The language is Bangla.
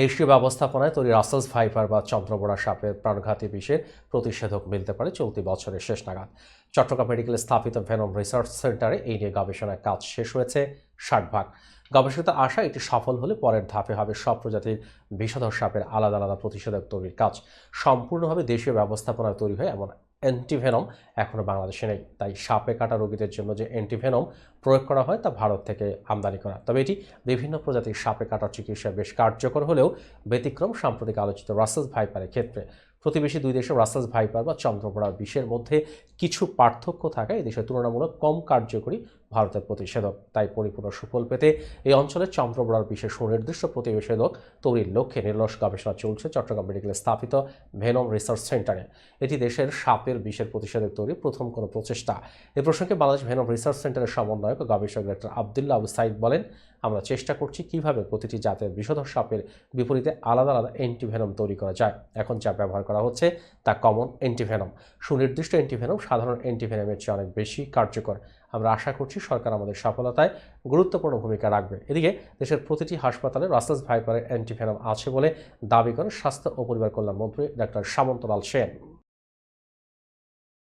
দেশীয় ব্যবস্থাপনায় তৈরি রাসেলস ভাইপার বা চন্দ্রবোড়া সাপের প্রাণঘাতী বিষের প্রতিষেধক মিলতে পারে চলতি বছরের শেষ নাগাদ। চট্টগ্রাম মেডিকেলে স্থাপিত ভেনম রিসার্চ সেন্টারে এই নিয়ে গবেষণার কাজ শেষ হয়েছে ষাট ভাগ। গবেষণা আশা এটি সফল হলে পরের ধাপে হবে সব প্রজাতির বিষধর সাপের আলাদা আলাদা প্রতিষেধক তৈরির কাজ। সম্পূর্ণভাবে দেশীয় ব্যবস্থাপনায় তৈরি হয় এমন অ্যান্টিভেনম এখনও বাংলাদেশে নেই। তাই সাপে কাটা রোগীদের জন্য যে অ্যান্টিভেনম প্রয়োগ করা হয় তা ভারত থেকে আমদানি করা। তবে এটি বিভিন্ন প্রজাতির সাপে কাটার চিকিৎসা বেশ কার্যকর হলেও ব্যতিক্রম সাম্প্রতিক আলোচিত রাসেস ভাইপারের ক্ষেত্রে। প্রতিবেশী দুই দেশের রাসেলস ভাইপার বা চন্দ্রপড়া বিষের মধ্যে কিছু পার্থক্য থাকায় এই দেশের তুলনামূলক কম কার্যকরী ভারতের প্রতিষেধক। তাই পরিপূর্ণ সুফল পেতে এই অঞ্চলে চন্দ্রপড়ার বিশেষ সুনির্দিষ্ট প্রতিষেধক তৈরির লক্ষ্যে নির্লস গবেষণা চলছে চট্টগ্রাম মেডিকেলে স্থাপিত ভেনম রিসার্চ সেন্টারে। এটি দেশের সাপের বিষের প্রতিষেধক তৈরির প্রথম কোনো প্রচেষ্টা। এ প্রসঙ্গে বাংলাদেশ ভেনম রিসার্চ সেন্টারের সমন্বয়ক গবেষক ডাক্তার আবদুল্লাহ আবু সাইদ বলেন, আমরা চেষ্টা করছি কীভাবে প্রতিটি জাতের বিষধর সাপের বিপরীতে আলাদা আলাদা অ্যান্টিভেনম তৈরি করা যায়। এখন যা ব্যবহার করা হচ্ছে, তা কমন অ্যান্টিভেনম সুনির্দিষ্ট অ্যান্টিভেনম সাধারণ অ্যান্টিভেনমের চেয়ে অনেক বেশি কার্যকর। আমরা আশা করছি সরকার আমাদের সফলতায় গুরুত্বপূর্ণ ভূমিকা রাখবে। এদিকে দেশের প্রতিটি হাসপাতালে রাসেলস ভাইপারের অ্যান্টিভেনম আছে বলে দাবি করেন স্বাস্থ্য ও পরিবার কল্যাণ মন্ত্রী ডাক্তার সামন্তলাল সেন।